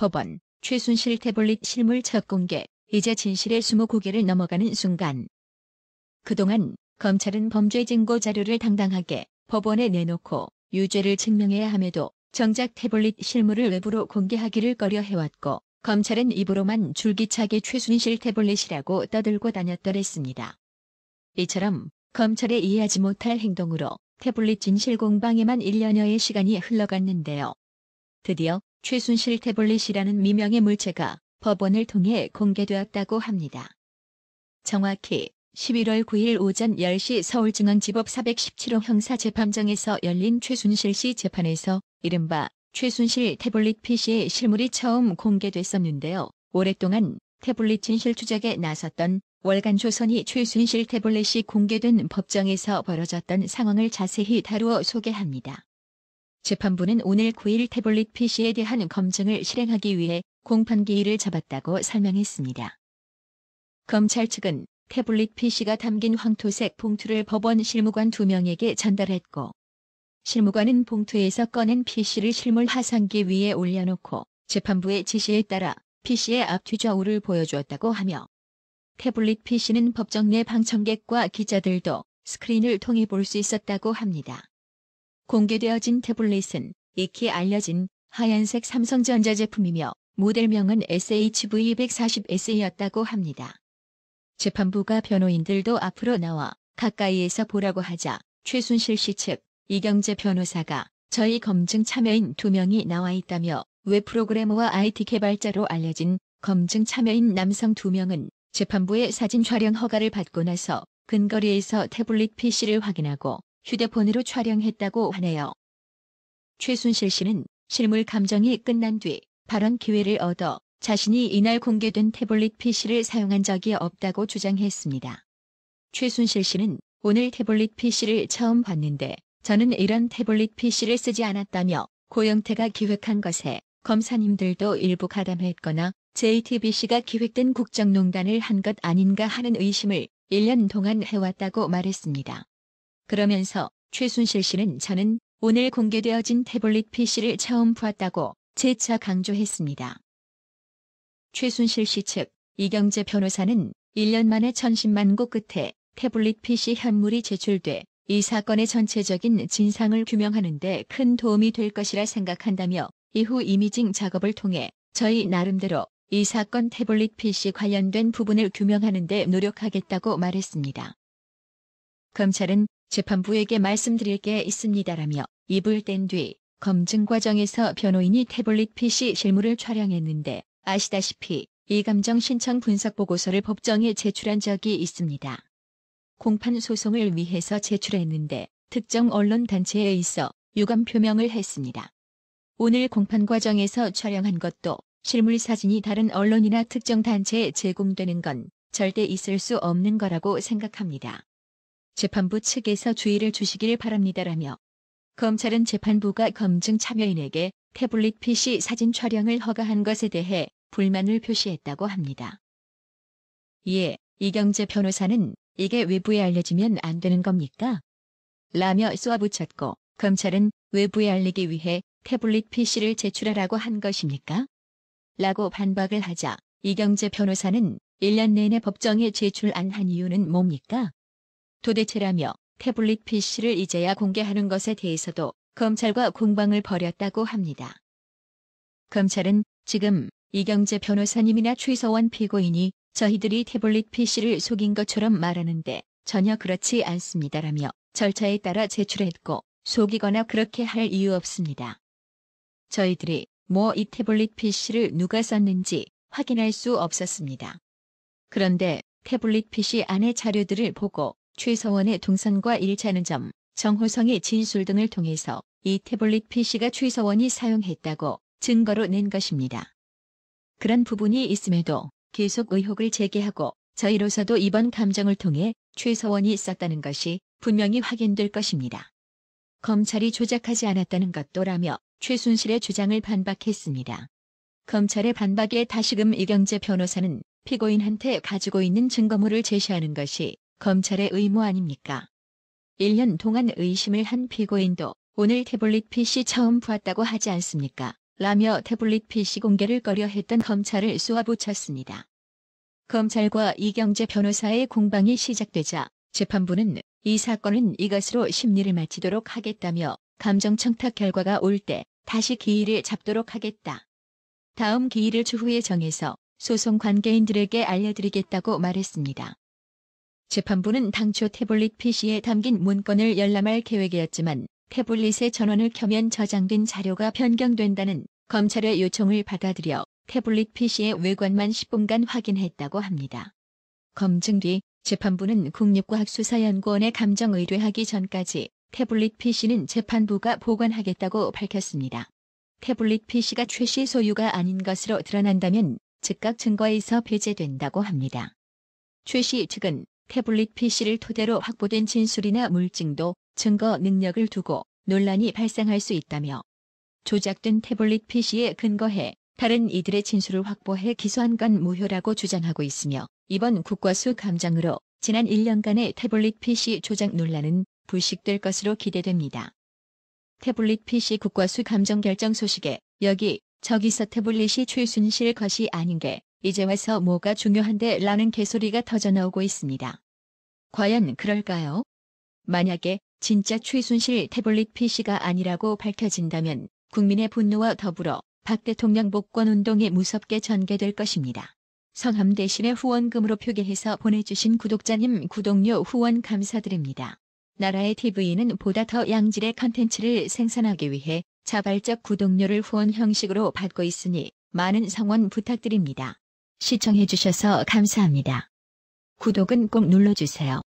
법원, 최순실 태블릿 실물 첫 공개, 이제 진실의 스무 고개를 넘어가는 순간. 그동안 검찰은 범죄 증거 자료를 당당하게 법원에 내놓고 유죄를 증명해야 함에도 정작 태블릿 실물을 외부로 공개하기를 꺼려 해왔고 검찰은 입으로만 줄기차게 최순실 태블릿이라고 떠들고 다녔더랬습니다. 이처럼 검찰의 이해하지 못할 행동으로 태블릿 진실 공방에만 1년여의 시간이 흘러갔는데요. 드디어 최순실 태블릿이라는 미명의 물체가 법원을 통해 공개되었다고 합니다. 정확히 11월 9일 오전 10시 서울중앙지법 417호 형사재판정에서 열린 최순실 씨 재판에서 이른바 최순실 태블릿 PC의 실물이 처음 공개됐었는데요. 오랫동안 태블릿 진실 추적에 나섰던 월간 조선이 최순실 태블릿이 공개된 법정에서 벌어졌던 상황을 자세히 다루어 소개합니다. 재판부는 오늘 9일 태블릿 PC에 대한 검증을 실행하기 위해 공판기일을 잡았다고 설명했습니다. 검찰 측은 태블릿 PC가 담긴 황토색 봉투를 법원 실무관 2명에게 전달했고 실무관은 봉투에서 꺼낸 PC를 실물 하상기 위에 올려놓고 재판부의 지시에 따라 PC의 앞뒤좌우를 보여주었다고 하며 태블릿 PC는 법정 내 방청객과 기자들도 스크린을 통해 볼 수 있었다고 합니다. 공개되어진 태블릿은 익히 알려진 하얀색 삼성전자 제품이며 모델명은 SHV240S였다고 합니다. 재판부가 변호인들도 앞으로 나와 가까이에서 보라고 하자 최순실 씨 측 이경재 변호사가 저희 검증 참여인 두 명이 나와 있다며 웹 프로그래머와 IT 개발자로 알려진 검증 참여인 남성 두 명은 재판부의 사진 촬영 허가를 받고 나서 근거리에서 태블릿 PC를 확인하고 휴대폰으로 촬영했다고 하네요. 최순실 씨는 실물 감정이 끝난 뒤 발언 기회를 얻어 자신이 이날 공개된 태블릿 PC를 사용한 적이 없다고 주장했습니다. 최순실 씨는 오늘 태블릿 PC를 처음 봤는데 저는 이런 태블릿 PC를 쓰지 않았다며 고영태가 기획한 것에 검사님들도 일부 가담했거나 JTBC가 기획된 국정농단을 한 것 아닌가 하는 의심을 1년 동안 해왔다고 말했습니다. 그러면서 최순실 씨는 저는 오늘 공개되어진 태블릿 PC를 처음 보았다고 재차 강조했습니다. 최순실 씨 측 이경재 변호사는 1년 만에 천신만고 끝에 태블릿 PC 현물이 제출돼 이 사건의 전체적인 진상을 규명하는 데 큰 도움이 될 것이라 생각한다며 이후 이미징 작업을 통해 저희 나름대로 이 사건 태블릿 PC 관련된 부분을 규명하는 데 노력하겠다고 말했습니다. 검찰은 재판부에게 말씀드릴 게 있습니다라며 입을 뗀 뒤 검증 과정에서 변호인이 태블릿 PC 실물을 촬영했는데 아시다시피 이 감정 신청 분석 보고서를 법정에 제출한 적이 있습니다. 공판 소송을 위해서 제출했는데 특정 언론 단체에 있어 유감 표명을 했습니다. 오늘 공판 과정에서 촬영한 것도 실물 사진이 다른 언론이나 특정 단체에 제공되는 건 절대 있을 수 없는 거라고 생각합니다. 재판부 측에서 주의를 주시길 바랍니다라며 검찰은 재판부가 검증 참여인에게 태블릿 PC 사진 촬영을 허가한 것에 대해 불만을 표시했다고 합니다. 이에 이경재 변호사는 이게 외부에 알려지면 안 되는 겁니까? 라며 쏘아붙였고 검찰은 외부에 알리기 위해 태블릿 PC를 제출하라고 한 것입니까? 라고 반박을 하자 이경재 변호사는 1년 내내 법정에 제출 안 한 이유는 뭡니까? 도대체라며 태블릿 PC를 이제야 공개하는 것에 대해서도 검찰과 공방을 벌였다고 합니다. 검찰은 지금 이경재 변호사님이나 최서원 피고인이 저희들이 태블릿 PC를 속인 것처럼 말하는데 전혀 그렇지 않습니다라며 절차에 따라 제출했고 속이거나 그렇게 할 이유 없습니다. 저희들이 뭐 이 태블릿 PC를 누가 썼는지 확인할 수 없었습니다. 그런데 태블릿 PC 안의 자료들을 보고 최서원의 동선과 일치하는 점, 정호성의 진술 등을 통해서 이 태블릿 PC가 최서원이 사용했다고 증거로 낸 것입니다. 그런 부분이 있음에도 계속 의혹을 제기하고 저희로서도 이번 감정을 통해 최서원이 있었다는 것이 분명히 확인될 것입니다. 검찰이 조작하지 않았다는 것도라며 최순실의 주장을 반박했습니다. 검찰의 반박에 다시금 이경재 변호사는 피고인한테 가지고 있는 증거물을 제시하는 것이 검찰의 의무 아닙니까? 1년 동안 의심을 한 피고인도 오늘 태블릿 PC 처음 보았다고 하지 않습니까? 라며 태블릿 PC 공개를 꺼려했던 검찰을 쏘아붙였습니다. 검찰과 이경재 변호사의 공방이 시작되자 재판부는 이 사건은 이것으로 심리를 마치도록 하겠다며 감정청탁 결과가 올 때 다시 기일을 잡도록 하겠다. 다음 기일을 추후에 정해서 소송 관계인들에게 알려드리겠다고 말했습니다. 재판부는 당초 태블릿 PC에 담긴 문건을 열람할 계획이었지만 태블릿의 전원을 켜면 저장된 자료가 변경된다는 검찰의 요청을 받아들여 태블릿 PC의 외관만 10분간 확인했다고 합니다. 검증 뒤 재판부는 국립과학수사연구원에 감정 의뢰하기 전까지 태블릿 PC는 재판부가 보관하겠다고 밝혔습니다. 태블릿 PC가 최씨 소유가 아닌 것으로 드러난다면 즉각 증거에서 배제된다고 합니다. 최씨 측은 태블릿 PC를 토대로 확보된 진술이나 물증도 증거 능력을 두고 논란이 발생할 수 있다며 조작된 태블릿 PC에 근거해 다른 이들의 진술을 확보해 기소한 건 무효라고 주장하고 있으며 이번 국과수 감정으로 지난 1년간의 태블릿 PC 조작 논란은 불식될 것으로 기대됩니다. 태블릿 PC 국과수 감정 결정 소식에 여기 저기서 태블릿이 최순실 것이 아닌 게 이제 와서 뭐가 중요한데 라는 개소리가 터져나오고 있습니다. 과연 그럴까요? 만약에 진짜 최순실 태블릿 PC가 아니라고 밝혀진다면 국민의 분노와 더불어 박 대통령 복권 운동이 무섭게 전개될 것입니다. 성함 대신에 후원금으로 표기해서 보내주신 구독자님 구독료 후원 감사드립니다. 나라의 TV는 보다 더 양질의 컨텐츠를 생산하기 위해 자발적 구독료를 후원 형식으로 받고 있으니 많은 성원 부탁드립니다. 시청해주셔서 감사합니다. 구독은 꼭 눌러주세요.